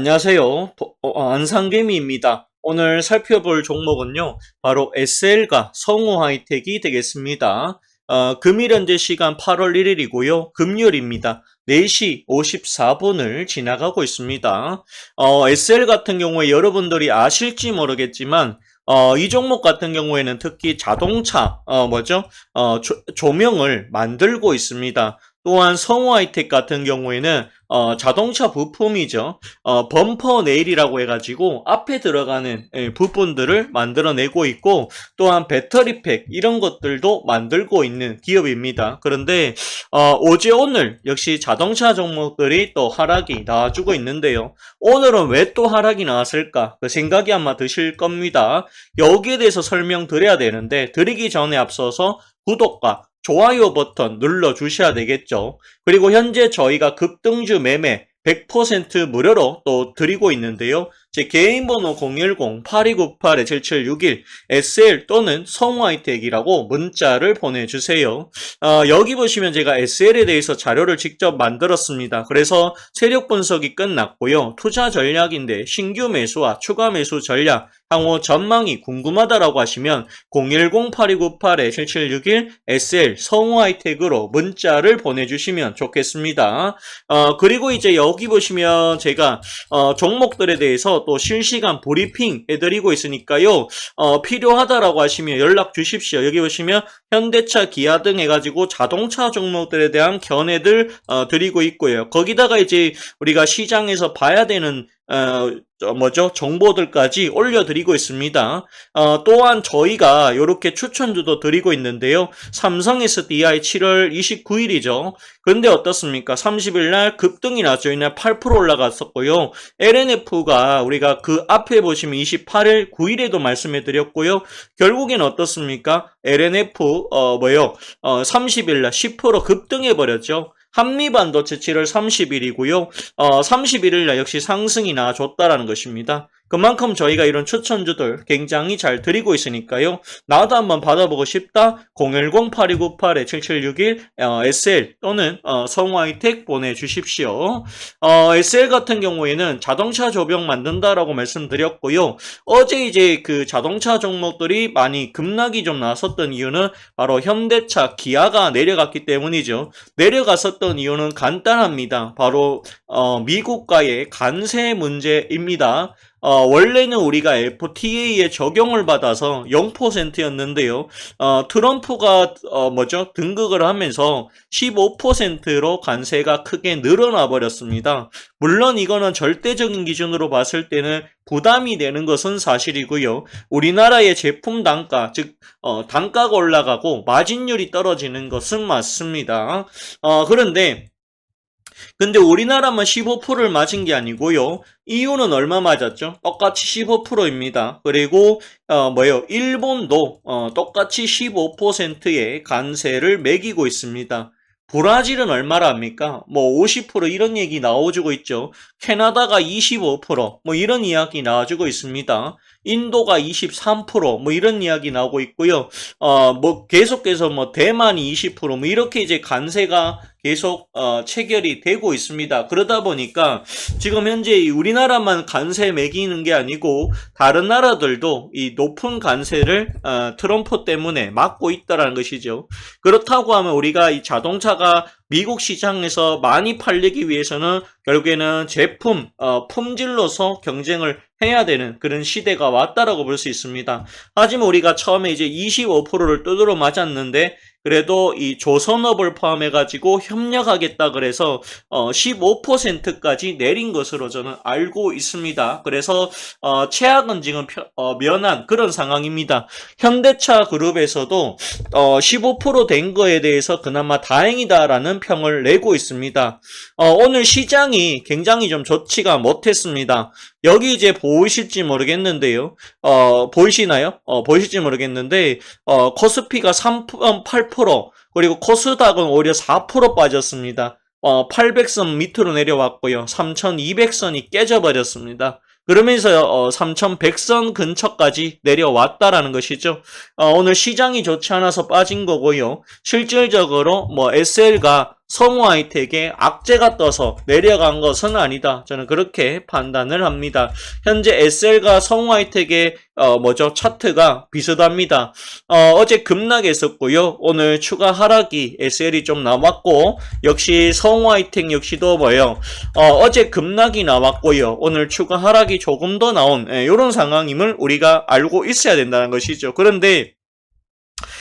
안녕하세요. 도- 어, 안상개미입니다. 오늘 살펴볼 종목은요, 바로 SL과 성우 하이텍이 되겠습니다. 어, 금일 현재 시간 8월 1일이고요. 금요일입니다. 4시 54분을 지나가고 있습니다. 어, SL 같은 경우에 여러분들이 아실지 모르겠지만, 어, 이 종목 같은 경우에는 특히 자동차, 어, 뭐죠? 어, 조, 조명을 만들고 있습니다. 또한 성우 하이텍 같은 경우에는 어, 자동차 부품이죠. 어, 범퍼 네일이라고 해가지고 앞에 들어가는 예, 부분들을 만들어내고 있고 또한 배터리팩 이런 것들도 만들고 있는 기업입니다. 그런데 어, 어제 오늘 역시 자동차 종목들이 또 하락이 나와주고 있는데요. 오늘은 왜 또 하락이 나왔을까? 그 생각이 아마 드실 겁니다. 여기에 대해서 설명드려야 되는데 드리기 전에 앞서서 구독과 좋아요 버튼 눌러 주셔야 되겠죠. 그리고 현재 저희가 급등주 매매 100% 무료로 또 드리고 있는데요. 제 개인 번호 010-8298-7761 SL 또는 성화이텍이라고 문자를 보내주세요. 어, 여기 보시면 제가 SL에 대해서 자료를 직접 만들었습니다. 그래서 세력 분석이 끝났고요. 투자 전략인데 신규 매수와 추가 매수 전략, 향후 전망이 궁금하다라고 하시면 010-8298-7761 SL 성화이텍으로 문자를 보내주시면 좋겠습니다. 어, 그리고 이제 여기 보시면 제가 어, 종목들에 대해서 또 실시간 브리핑 해드리고 있으니까요. 어, 필요하다라고 하시면 연락 주십시오. 여기 보시면 현대차, 기아 등 해가지고 자동차 종목들에 대한 견해들 어, 드리고 있고요. 거기다가 이제 우리가 시장에서 봐야 되는 어, 저 뭐죠? 정보들까지 올려드리고 있습니다. 어, 또한 저희가 이렇게 추천주도 드리고 있는데요. 삼성 SDI 7월 29일이죠. 근데 어떻습니까? 30일 날 급등이 나죠. 이날 8% 올라갔었고요. LNF가 우리가 그 앞에 보시면 28일, 9일에도 말씀해 드렸고요. 결국엔 어떻습니까? LNF, 어, 뭐요? 어, 30일 날 10% 급등해 버렸죠. 한미반도체 7월 30일이고요. 어, 31일 날 역시 상승이 나와줬다라는 것입니다. 그만큼 저희가 이런 추천주들 굉장히 잘 드리고 있으니까요. 나도 한번 받아보고 싶다. 010-8298-7761 어, SL 또는 어, 성화이텍 보내주십시오. 어, SL 같은 경우에는 자동차 조병 만든다라고 말씀드렸고요. 어제 이제 그 자동차 종목들이 많이 급락이 좀 나섰던 이유는 바로 현대차, 기아가 내려갔기 때문이죠. 내려갔었던 이유는 간단합니다. 바로 어, 미국과의 관세 문제입니다. 어, 원래는 우리가 FTA에 적용을 받아서 0%였는데요. 어, 트럼프가 어, 뭐죠? 등극을 하면서 15%로 관세가 크게 늘어나 버렸습니다. 물론 이거는 절대적인 기준으로 봤을 때는 부담이 되는 것은 사실이고요. 우리나라의 제품 단가, 즉 어, 단가가 올라가고 마진율이 떨어지는 것은 맞습니다. 어, 그런데 근데 우리나라만 15%를 맞은 게 아니고요. 이유는 얼마 맞았죠? 똑같이 15%입니다. 그리고 어 뭐요? 일본도 어 똑같이 15%의 관세를 매기고 있습니다. 브라질은 얼마라 합니까? 뭐 50% 이런 얘기 나와주고 있죠. 캐나다가 25%뭐 이런 이야기 나와주고 있습니다. 인도가 23%뭐 이런 이야기 나오고 있고요. 어 뭐 계속해서 뭐 대만이 20%뭐 이렇게 이제 관세가 계속 어, 체결이 되고 있습니다. 그러다 보니까 지금 현재 이 우리나라만 관세 매기는 게 아니고 다른 나라들도 이 높은 관세를 어, 트럼프 때문에 막고 있다라는 것이죠. 그렇다고 하면 우리가 이 자동차가 미국 시장에서 많이 팔리기 위해서는 결국에는 제품 어, 품질로서 경쟁을 해야 되는 그런 시대가 왔다라고 볼 수 있습니다. 하지만 우리가 처음에 이제 25%를 두드러 맞았는데 그래도 이 조선업을 포함해 가지고 협력하겠다 그래서 어 15%까지 내린 것으로 저는 알고 있습니다. 그래서 어 최악은 지금 펴- 어 면한 그런 상황입니다. 현대차 그룹에서도 어 15%된 거에 대해서 그나마 다행이다라는 평을 내고 있습니다. 어 오늘 시장이 굉장히 좀 좋지가 못했습니다. 여기 이제 보이실지 모르겠는데요. 어 보이시나요? 어 보이실지 모르겠는데 어 코스피가 3 8% 그리고 코스닥은 오히려 4% 빠졌습니다. 어 800선 밑으로 내려왔고요. 3200선이 깨져버렸습니다. 그러면서 어, 3100선 근처까지 내려왔다라는 것이죠. 어, 오늘 시장이 좋지 않아서 빠진 거고요. 실질적으로 뭐 SL과 성우 하이텍에 악재가 떠서 내려간 것은 아니다. 저는 그렇게 판단을 합니다. 현재 SL과 성우 하이텍의 어, 뭐죠? 차트가 비슷합니다. 어, 제 급락했었고요. 오늘 추가 하락이 SL이 좀 남았고, 역시 성우 하이텍 역시도 뭐예요? 어, 제 급락이 나왔고요. 오늘 추가 하락이 조금 더 나온, 이런 상황임을 우리가 알고 있어야 된다는 것이죠. 그런데,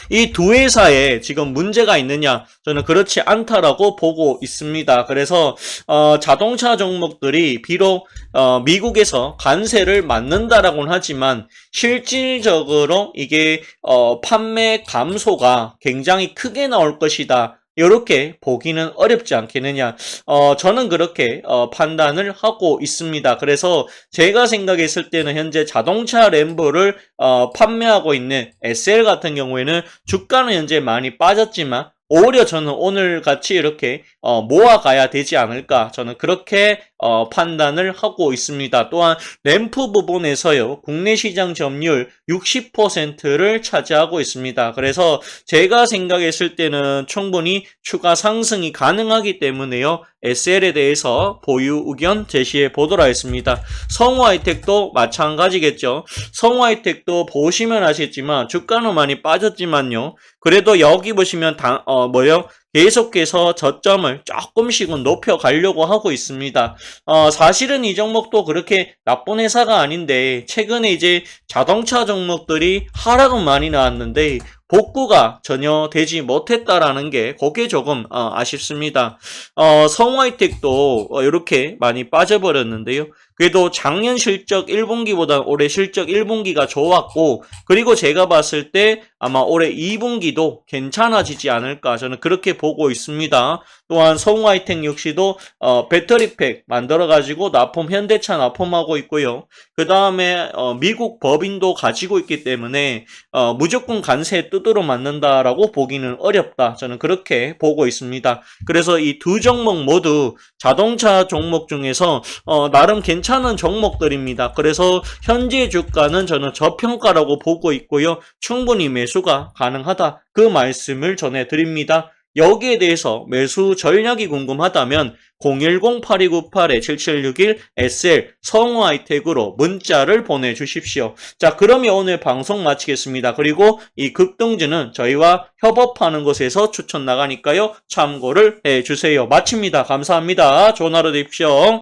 이 두 회사에 지금 문제가 있느냐? 저는 그렇지 않다라고 보고 있습니다. 그래서 어, 자동차 종목들이 비록 어, 미국에서 관세를 맞는다라고는 하지만 실질적으로 이게 어, 판매 감소가 굉장히 크게 나올 것이다. 이렇게 보기는 어렵지 않겠느냐. 어, 저는 그렇게 어, 판단을 하고 있습니다. 그래서 제가 생각했을 때는 현재 자동차 램보를 어, 판매하고 있는 SL 같은 경우에는 주가는 현재 많이 빠졌지만 오히려 저는 오늘 같이 이렇게 어, 모아가야 되지 않을까 저는 그렇게 어, 판단을 하고 있습니다. 또한 램프 부분에서요 국내 시장 점유율 60%를 차지하고 있습니다. 그래서 제가 생각했을 때는 충분히 추가 상승이 가능하기 때문에요 SL에 대해서 보유 의견 제시해 보도록 하겠습니다. 성우하이텍도 마찬가지겠죠. 성우하이텍도 보시면 아시겠지만 주가는 많이 빠졌지만요. 그래도 여기 보시면 당, 어, 뭐요? 계속해서 저점을 조금씩은 높여가려고 하고 있습니다. 어, 사실은 이 종목도 그렇게 나쁜 회사가 아닌데, 최근에 이제 자동차 종목들이 하락은 많이 나왔는데, 복구가 전혀 되지 못했다라는 게 그게 조금 어, 아쉽습니다. 어, 성화이텍도 어, 이렇게 많이 빠져버렸는데요. 그래도 작년 실적 1분기보다 올해 실적 1분기가 좋았고 그리고 제가 봤을 때 아마 올해 2분기도 괜찮아지지 않을까 저는 그렇게 보고 있습니다. 또한 성화이텍 역시도 어, 배터리팩 만들어 가지고 납품 현대차 납품하고 있고요. 그 다음에 어, 미국 법인도 가지고 있기 때문에 어, 무조건 관세 뚜드러 맞는다라고 보기는 어렵다. 저는 그렇게 보고 있습니다. 그래서 이 두 종목 모두 자동차 종목 중에서 어, 나름 괜찮은 종목들입니다. 그래서 현재 주가는 저는 저평가라고 보고 있고요. 충분히 매수가 가능하다. 그 말씀을 전해드립니다. 여기에 대해서 매수 전략이 궁금하다면 010-8298-7761 SL 성우 하이텍으로 문자를 보내주십시오. 자, 그러면 오늘 방송 마치겠습니다. 그리고 이 급등주는 저희와 협업하는 곳에서 추천 나가니까요. 참고를 해주세요. 마칩니다. 감사합니다. 좋은 하루 되십시오.